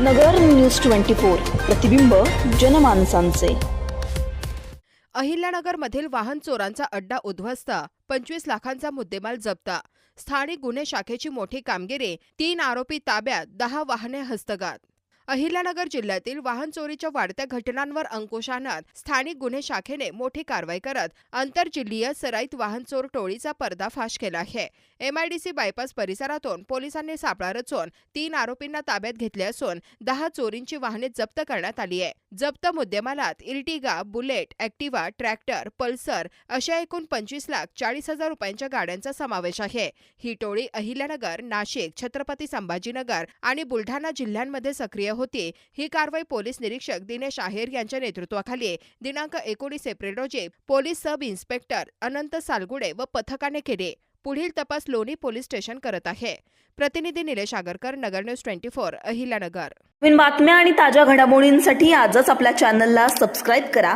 नगर news twenty four प्रतिबिंब जनमानसांचे. अहिल्यानगरमधील वाहन चोरांचा अड्डा उद्ध्वस्त पंचवीस लाखांचा मुद्देमाल जप्त. स्थानिक गुन्हे शाखेची मोठी कामगिरी तीन आरोपी ताब्यात दहा वाहने हस्तगत. अहिल्यानगर जिल्ह्यातील वाहन चोरीच्या वाढत्या घटनांवर अंकुश आणत स्थानिक गुन्हे शाखेने मोठी कारवाई करत आंतरजिल्हीय सराईत वाहन चोर टोळीचा पर्दाफाश केला आहे. एमआयडीसी बायपास परिसरातून पोलिसांनी सापळा रचून तीन आरोपींना ताब्यात घेतले असून दहा चोरींची वाहने जप्त करण्यात आली आहे. जप्त मुद्देमालात Ertiga bullet Activa tractor Pulsar अशा एकूण पंचवीस लाख चाळीस हजार रुपयांच्या गाड्यांचा समावेश आहे. ही टोळी अहिल्यानगर नाशिक छत्रपती संभाजीनगर आणि बुलढाणा जिल्ह्यांमध्ये सक्रिय होती. ही कारवाई पोलीस निरीक्षक दिनेश आहेर यांच्या नेतृत्वाखाली दिनांक एकोणीस एप्रिल रोजी पोलीस सब इन्स्पेक्टर अनंत सालगुडे व पथकाने केली पुढील तपास लोणी पोलीस स्टेशन करत आहे. प्रतिनिधी Nilesh Agarkar Nagar news twenty four Ahilyanagar. नवीन बातम्या आणि ताज्या घडामोडींसाठी आजच आपल्या चॅनलला सबस्क्राईब करा.